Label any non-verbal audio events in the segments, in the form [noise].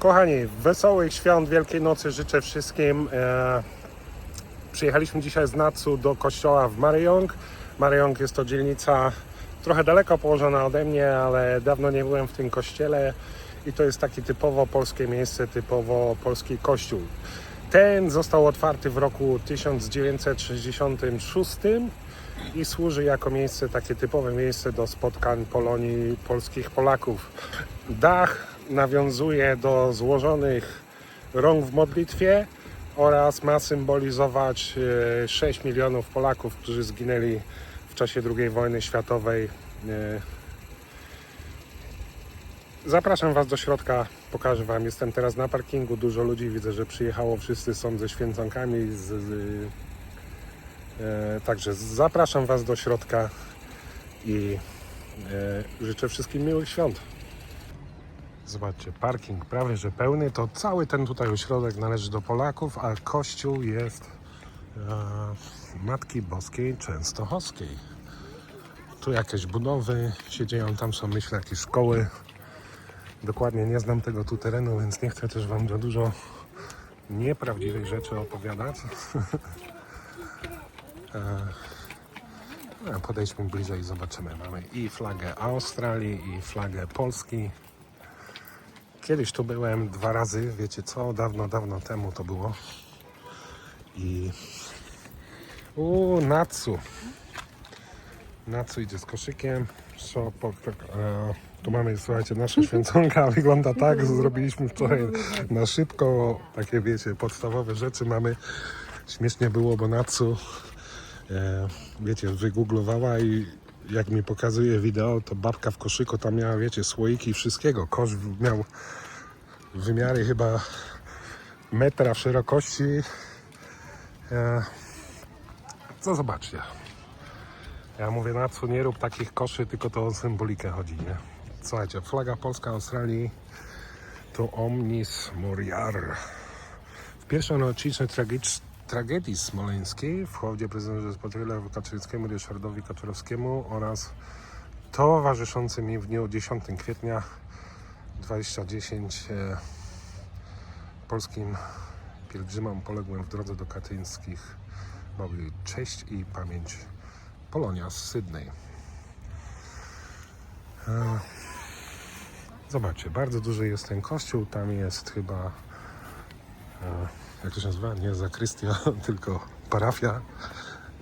Kochani, wesołych świąt Wielkiej Nocy życzę wszystkim. E, przyjechaliśmy dzisiaj z Natsu do kościoła w Mariong. Mariong jest to dzielnica trochę daleko położona ode mnie, ale dawno nie byłem w tym kościele i to jest taki typowo polskie miejsce, typowo polski kościół. Ten został otwarty w roku 1966 i służy jako miejsce, takie typowe miejsce do spotkań Polonii polskich Polaków. Dach nawiązuje do złożonych rąk w modlitwie oraz ma symbolizować e, 6 milionów Polaków, którzy zginęli w czasie II wojny światowej. E, Zapraszam Was do środka, pokażę Wam. Jestem teraz na parkingu, dużo ludzi widzę, że przyjechało, wszyscy są ze święconkami. Z, z, e, także zapraszam Was do środka i e, życzę wszystkim miłych świąt. Zobaczcie, parking prawie że pełny, to cały ten tutaj ośrodek należy do Polaków, a kościół jest e, Matki Boskiej Częstochowskiej. Tu jakieś budowy się dzieją, tam są myślę jakieś szkoły. Dokładnie nie znam tego tu terenu, więc nie chcę też Wam za dużo nieprawdziwych rzeczy opowiadać. [laughs] E, no, Podejdźmy bliżej i zobaczymy. Mamy i flagę Australii, i flagę Polski. Kiedyś tu byłem dwa razy, wiecie co, dawno, dawno temu to było. I... U Natsu. Natsu idzie z koszykiem. Po, e, tu mamy, słuchajcie, nasza święconka [laughs] wygląda tak, zrobiliśmy wczoraj na szybko, takie wiecie, podstawowe rzeczy mamy. Śmiesznie było, bo Natsu, e, wiecie, wygooglowała i jak mi pokazuje wideo, to babka w koszyku tam miała, wiecie, słoiki i wszystkiego. Kosz miał wymiary chyba metra w szerokości. E, co zobaczcie. Ja mówię na co nie rób takich koszy, tylko to o symbolikę chodzi, nie? Słuchajcie, flaga Polska Australii to Omnis Moriar. W pierwszą rocznicę tragicz, tragedii smoleńskiej w hołdzie prezydenta Rzeczypospolitej Kaczyńskiemu i Ryszardowi Kaczorowskiemu oraz towarzyszącym mi w dniu 10 kwietnia 2010 e, polskim pielgrzymom poległym w drodze do katyńskich mamy cześć i pamięć Polonia z Sydney. E, Zobaczcie, bardzo duży jest ten kościół, tam jest chyba jak to się nazywa? Nie zakrystia, [laughs] tylko parafia.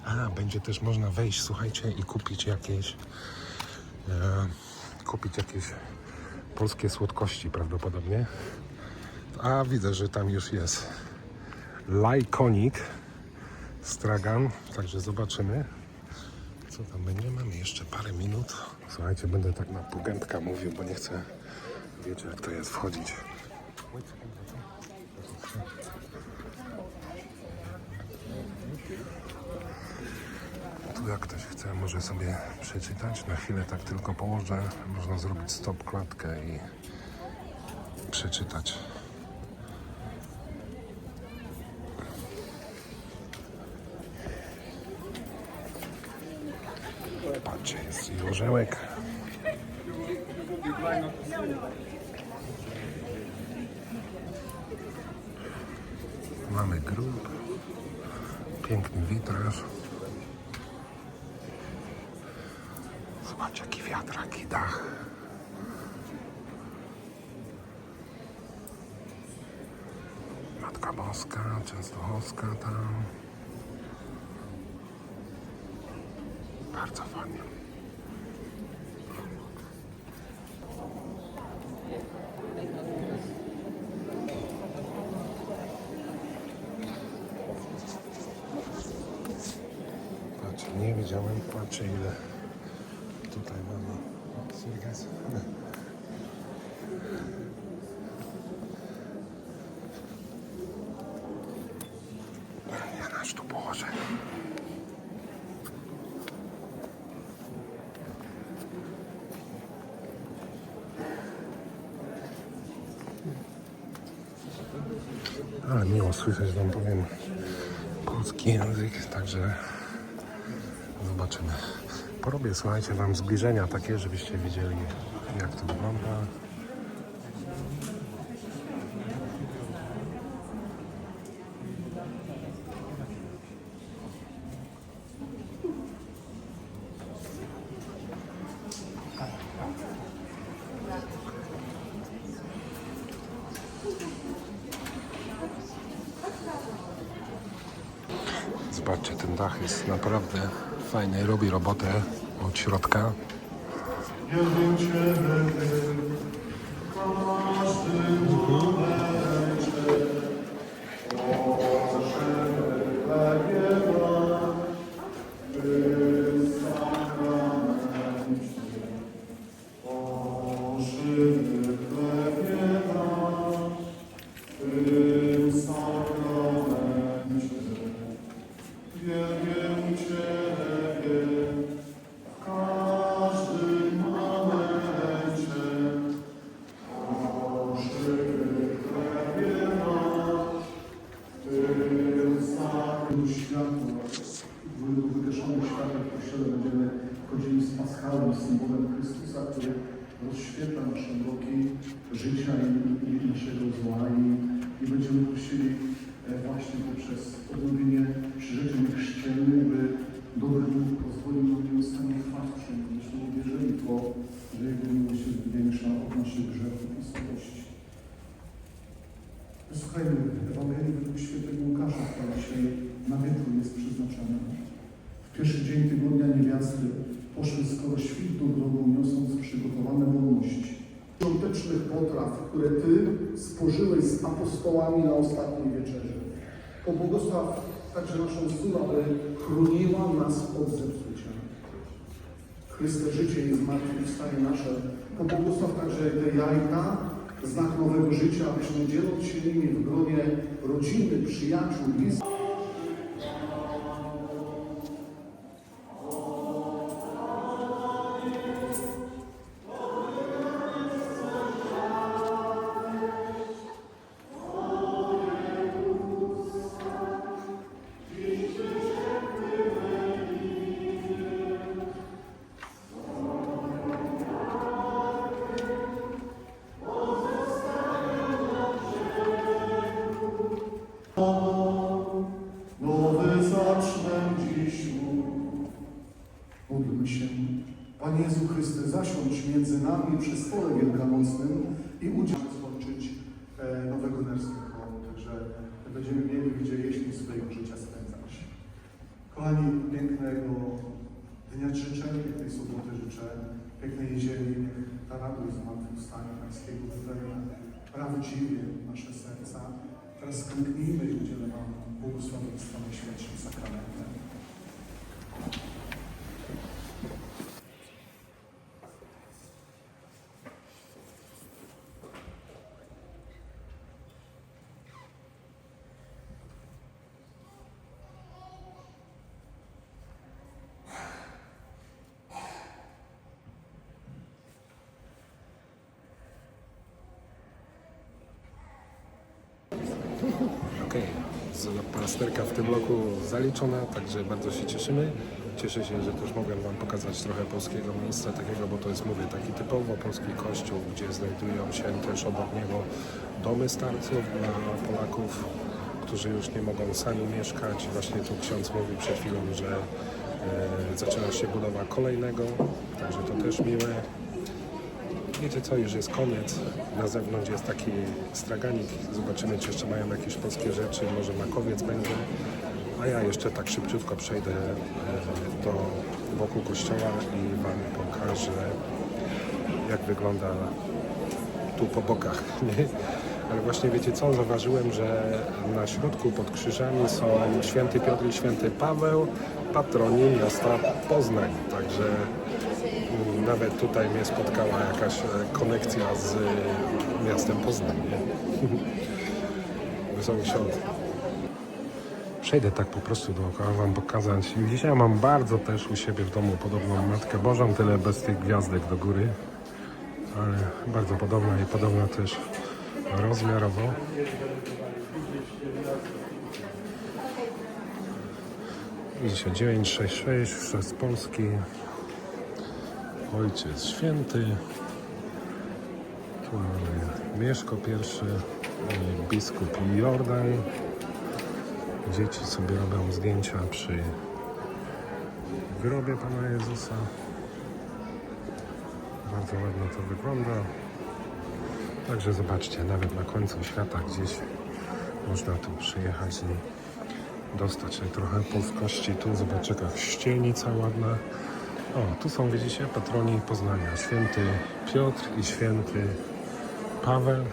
A, będzie też można wejść, słuchajcie, i kupić jakieś e, kupić jakieś polskie słodkości prawdopodobnie. A widzę, że tam już jest lajkonik stragan, także zobaczymy co tam będzie. Mamy jeszcze parę minut. Słuchajcie, będę tak na pogębka mówił, bo nie chcę, wiecie jak to jest, wchodzić. Tu jak ktoś chce, może sobie przeczytać. Na chwilę tak tylko położę. Można zrobić stop klatkę i przeczytać. Patrzcie, jest i orzełek. Mamy grób. Piękny witraż. Zobacz jaki wiatr, jaki dach. Matka Boska, Częstochowska tam. Bardzo fajnie. Patrz, nie wiedziałem, patrzę ile tutaj mamy. Ja nasz tu położę. Ale miło słyszeć Wam powiem polski język, także zobaczymy. Porobię, słuchajcie, Wam zbliżenia takie, żebyście widzieli, jak to wygląda. Zobaczcie, ten dach jest naprawdę fajny, robi robotę od środka. Symbolem Chrystusa, który rozświetla nasze drogi życia i, i naszego zła i, i będziemy prosili e, właśnie poprzez odnowienie przyrzeczeń chrzcielnych, by dobry Bóg pozwolił nam nieustannie trwać przy nim, byśmy uwierzyli to, że Jego miłość jest większa od naszych grzechów i słabości. Słuchajmy Ewangelii według świętego Łukasza, która dzisiaj na wieczór jest przeznaczona. W pierwszy dzień tygodnia niewiasty poszły skoro świt do grobu, niosąc przygotowane wolności. Świątecznych potraw, które Ty spożyłeś z apostołami na ostatniej wieczerzy. Pobłogosław także naszą sól, aby chroniła nas od zepsucia. Chryste życie i zmartwychwstanie nasze. Pobłogosław także te jajka, znak nowego życia, abyśmy dzieląc się nimi w gronie rodziny, przyjaciół, bliskich, nami przy stole wielkanocnym i udział skończyć e, nowego nerskiego, także będziemy mieli gdzie jeśli swojego życia spędzać. Kochani, pięknego dnia życzę, pięknej soboty życzę, pięknej niedzieli, niech ta radość zmartwychwstania Pańskiego wypełnia prawdziwie nasze serca. Teraz sklęknijmy i udzielę Wam błogosławieństwa Najświętszym Sakramentem. Okej, pasterka w tym roku zaliczona, także bardzo się cieszymy. Cieszę się, że też mogłem Wam pokazać trochę polskiego miejsca takiego, bo to jest, mówię, taki typowo polski kościół, gdzie znajdują się też obok niego domy starców dla Polaków, którzy już nie mogą sami mieszkać. Właśnie tu ksiądz mówił przed chwilą, że e, zaczyna się budowa kolejnego, także to też miłe. Wiecie co, już jest koniec. Na zewnątrz jest taki straganik. Zobaczymy, czy jeszcze mają jakieś polskie rzeczy. Może makowiec będzie. A ja jeszcze tak szybciutko przejdę e, do wokół kościoła i Wam pokażę, jak wygląda tu po bokach. [laughs] Ale właśnie wiecie co, zauważyłem, że na środku pod krzyżami są święty Piotr i święty Paweł, patroni miasta Poznań. Także nawet tutaj mnie spotkała jakaś e, konekcja z e, miastem Poznań. Wesoły świąt. Przejdę tak po prostu dookoła Wam pokazać. Dzisiaj mam bardzo też u siebie w domu podobną Matkę Bożą, tyle bez tych gwiazdek do góry. Ale bardzo podobna i podobna też rozmiarowo. Widzicie, 966, chrzest Polski. Ojciec Święty. Tu mamy Mieszko i biskup Jordan. Dzieci sobie robią zdjęcia przy grobie Pana Jezusa. Bardzo ładnie to wygląda. Także zobaczcie, nawet na końcu świata gdzieś można tu przyjechać i dostać się trochę polskości. Tu zobaczcie jaka ścielnica ładna. O, tu są widzicie patroni Poznania. Święty Piotr i święty Paweł.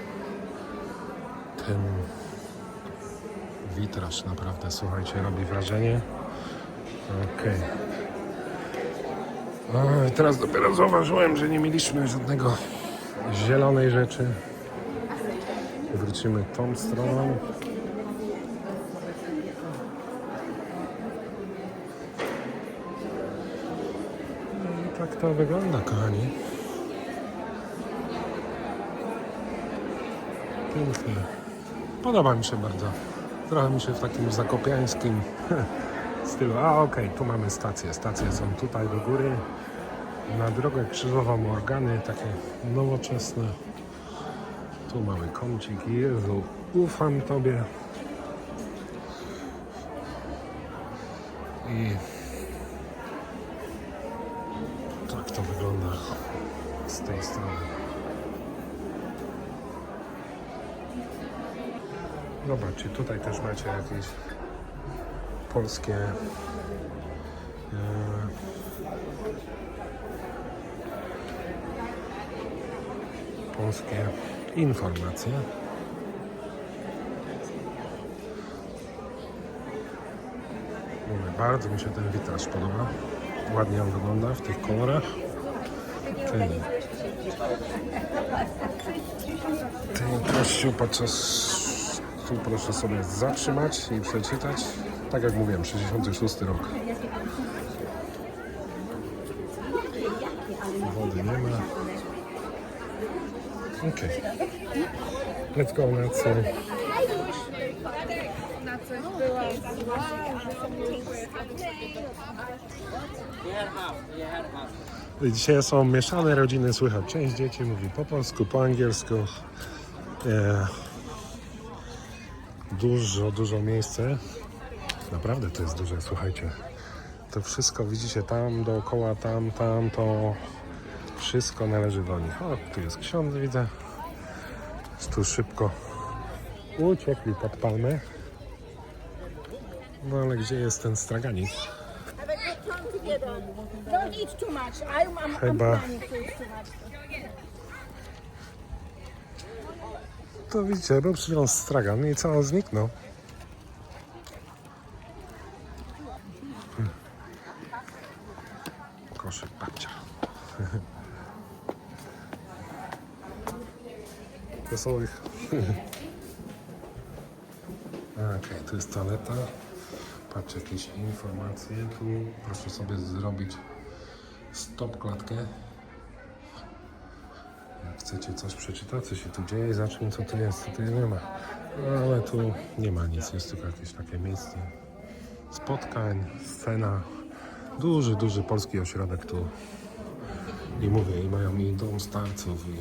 Ten witraż naprawdę, słuchajcie, robi wrażenie. Okej. O, i teraz dopiero zauważyłem, że nie mieliśmy żadnego zielonej rzeczy. Wrócimy tą stroną. I tak to wygląda, kochani. Pięknie. Podoba mi się bardzo. Trochę mi się w takim zakopiańskim [laughs] stylu. A okej, tu mamy stacje. Stacje są tutaj do góry. Na drogę krzyżową organy takie nowoczesne. Tu mamy kącik. Jezu, ufam Tobie. I Tutaj też macie jakieś polskie e, polskie informacje. Mówię, bardzo mi się ten witraż podoba. Ładnie on wygląda w tych kolorach. Ten, ten kościół podczas tu proszę sobie zatrzymać i przeczytać. Tak jak mówiłem, 66 rok. Wody nie ma. Okej. Let's go na co? Dzisiaj są mieszane rodziny, słychać. Część dzieci mówi po polsku, po angielsku. E, dużo, dużo miejsce. Naprawdę to jest duże, słuchajcie. To wszystko widzicie tam dookoła, tam, tam, to wszystko należy do nich. O, tu jest ksiądz, widzę. Tu szybko uciekli pod palmę. No ale gdzie jest ten straganik? Have to widzicie, był przyjął stragan i cały zniknął. Hmm. Koszyk babcia. [laughs] Wesołych. [laughs] Okej, tu jest toaleta. Patrzcie, jakieś informacje. Tu proszę sobie zrobić stop klatkę. Chcecie coś przeczytać, co się tu dzieje, zacznij co tu jest, co tu nie ma. No, ale tu nie ma nic, jest tylko jakieś takie miejsce spotkań, scena. Duży, duży polski ośrodek tu. I mówię, i mają i dom starców, i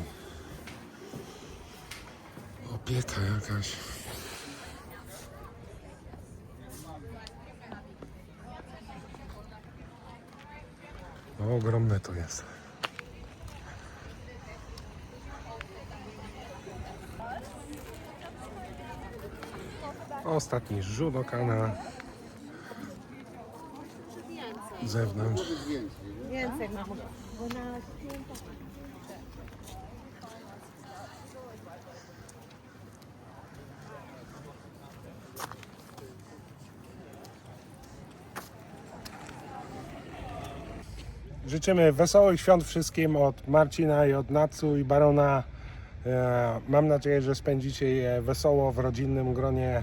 opieka jakaś. No, ogromne to jest. Ostatni rzut oka na zewnątrz. Więcej. Życzymy wesołych świąt wszystkim od Marcina i od Natsu i Barona. E, Mam nadzieję, że spędzicie je wesoło w rodzinnym gronie.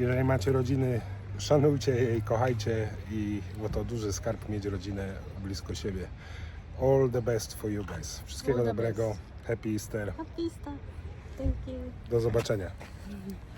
Jeżeli macie rodziny, szanujcie je i kochajcie, i, bo to duży skarb mieć rodzinę blisko siebie. All the best for you guys. Wszystkiego dobrego. Happy Easter. Happy Easter. Thank you. Do zobaczenia. [laughs]